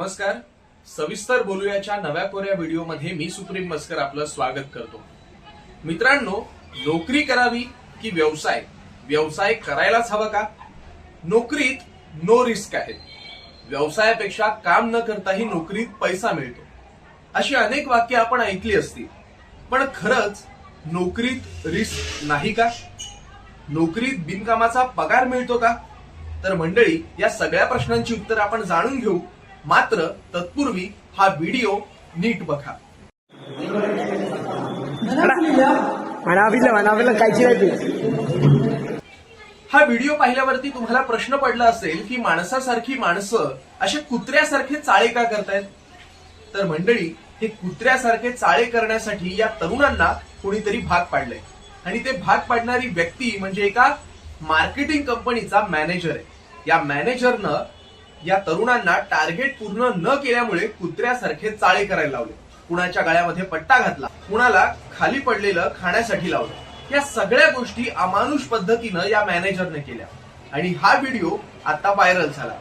नमस्कार. सविस्तर बोलूयाच्या नव्या कोऱ्या व्हिडिओमध्ये मी सुप्रीम मस्कर आपलं स्वागत करतो. मित्रांनो नोकरी करावी की व्यवसाय? व्यवसाय करायलाच हवा का? नोकरीत नो रिस्क आहे. व्यवसायापेक्षा काम न करताही नोकरीत पैसा मिळतो. अशी अनेक वाक्य आपण ऐकली असतील. पण खरंच नोकरीत रिस्क नाही का? नोकरीत बिनकामाचा पगार मिळतो का? तर मंडळी या सगळ्या प्रश्नांची उत्तर आपण जाणून घेऊ. मात्र तत्पूर्वी हा व्हिडिओ नीट बघा. हा व्हिडिओ पाहिल्यावरती तुम्हाला प्रश्न पडला असेल की माणसासारखी माणसं अशा कुत्र्यासारखे चाळे का करतायत? तर मंडळी हे कुत्र्यासारखे चाळे करण्यासाठी या तरुणांना कोणीतरी भाग पाडलंय. आणि ते भाग पाडणारी व्यक्ती म्हणजे एका मार्केटिंग कंपनीचा मॅनेजर आहे. या मॅनेजरनं या तरुणांना टार्गेट पूर्ण न केल्यामुळे कुत्र्यासारखे चाळे करायला लावले. कुणाच्या गळ्यामध्ये पट्टा घातला कुणाला खाली पडलेलं खाण्यासाठी लावलं. या सगळ्या गोष्टी अमानुष पद्धतीनं या मॅनेजरने केल्या. आणि हा व्हिडिओ आता व्हायरल झाला.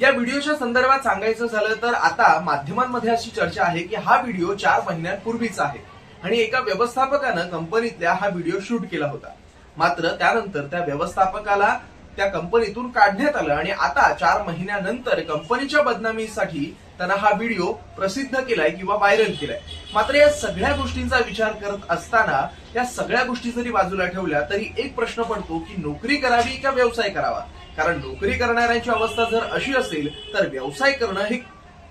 या व्हिडिओच्या संदर्भात सांगायचं झालं तर आता माध्यमांमध्ये अशी चर्चा आहे की हा व्हिडिओ चार महिन्यांपूर्वीचा आहे. आणि एका व्यवस्थापकानं कंपनीतल्या हा व्हिडिओ शूट केला होता. मात्र त्यानंतर त्या व्यवस्थापकाला त्या कंपनीतून काढण्यात आलं आणि आता चार महिन्यानंतर कंपनीच्या बदनामीसाठी त्यांना हा व्हिडिओ प्रसिद्ध केलाय किंवा व्हायरल केलाय. मात्र या सगळ्या गोष्टींचा विचार करत असताना या सगळ्या गोष्टी जरी बाजूला ठेवल्या तरी एक प्रश्न पडतो की नोकरी करावी का व्यवसाय करावा? कारण नोकरी करणाऱ्यांची अवस्था जर अशी असेल तर व्यवसाय करणं हे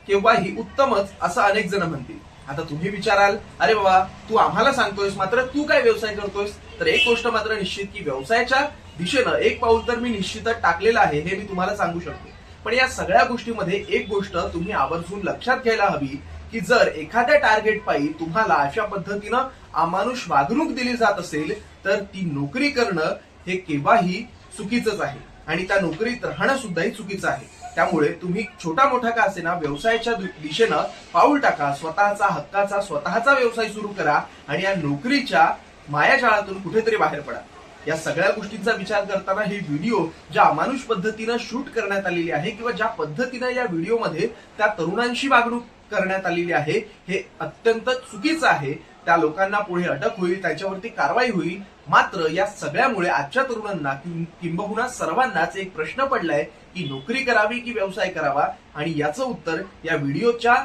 केव्हाही उत्तमच असं अनेक जण म्हणतील. आता तुम्ही विचाराल अरे बाबा तू आम्हाला सांगतोयस मात्र तू काय व्यवसाय करतोयस? तर एक गोष्ट मात्र निश्चित की व्यवसायाच्या दिशेनं एक पाऊल तर मी निश्चितच टाकलेलं आहे हे मी तुम्हाला सांगू शकतो. पण या सगळ्या गोष्टीमध्ये एक गोष्ट तुम्ही आवर्जून लक्षात घ्यायला हवी की जर एखाद्या टार्गेट पायी तुम्हाला अशा पद्धतीनं अमानुष वागणूक दिली जात असेल तर ती नोकरी करणं हे केव्हाही चुकीचंच आहे. आणि त्या नोकरीत राहणं सुद्धाही चुकीचं आहे. त्यामुळे तुम्ही छोटा मोठा का असेना व्यवसायाच्या दिशेनं पाऊल टाका स्वतःचा हक्काचा स्वतःचा व्यवसाय सुरू करा आणि या नोकरीच्या मायाजाळातून कुठेतरी बाहेर पडा. या सगळ्या गोष्टींचा विचार करताना हे व्हिडिओ ज्या अमानुष पद्धतीनं शूट करण्यात आलेली आहे किंवा ज्या पद्धतीनं या व्हिडिओमध्ये त्या तरुणांशी वागणूक करण्यात आलेली आहे हे अत्यंत चुकीचं आहे. त्या लोकांना पुढे अटक होईल त्याच्यावरती कारवाई होईल. मात्र या सगळ्यामुळे आजच्या तरुणांना किंबहुना सर्वांनाच एक प्रश्न पडलाय की नोकरी करावी की व्यवसाय करावा? आणि याचं उत्तर या व्हिडिओच्या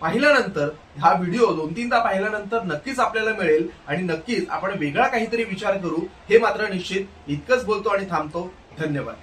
पाहिल्यानंतर हा व्हिडिओ दोन तीनदा पाहिल्यानंतर नक्कीच आपल्याला मिळेल. आणि नक्कीच आपण वेगळा काहीतरी विचार करू. हे मात्र निश्चित इतकंच बोलतो आणि थांबतो. धन्यवाद.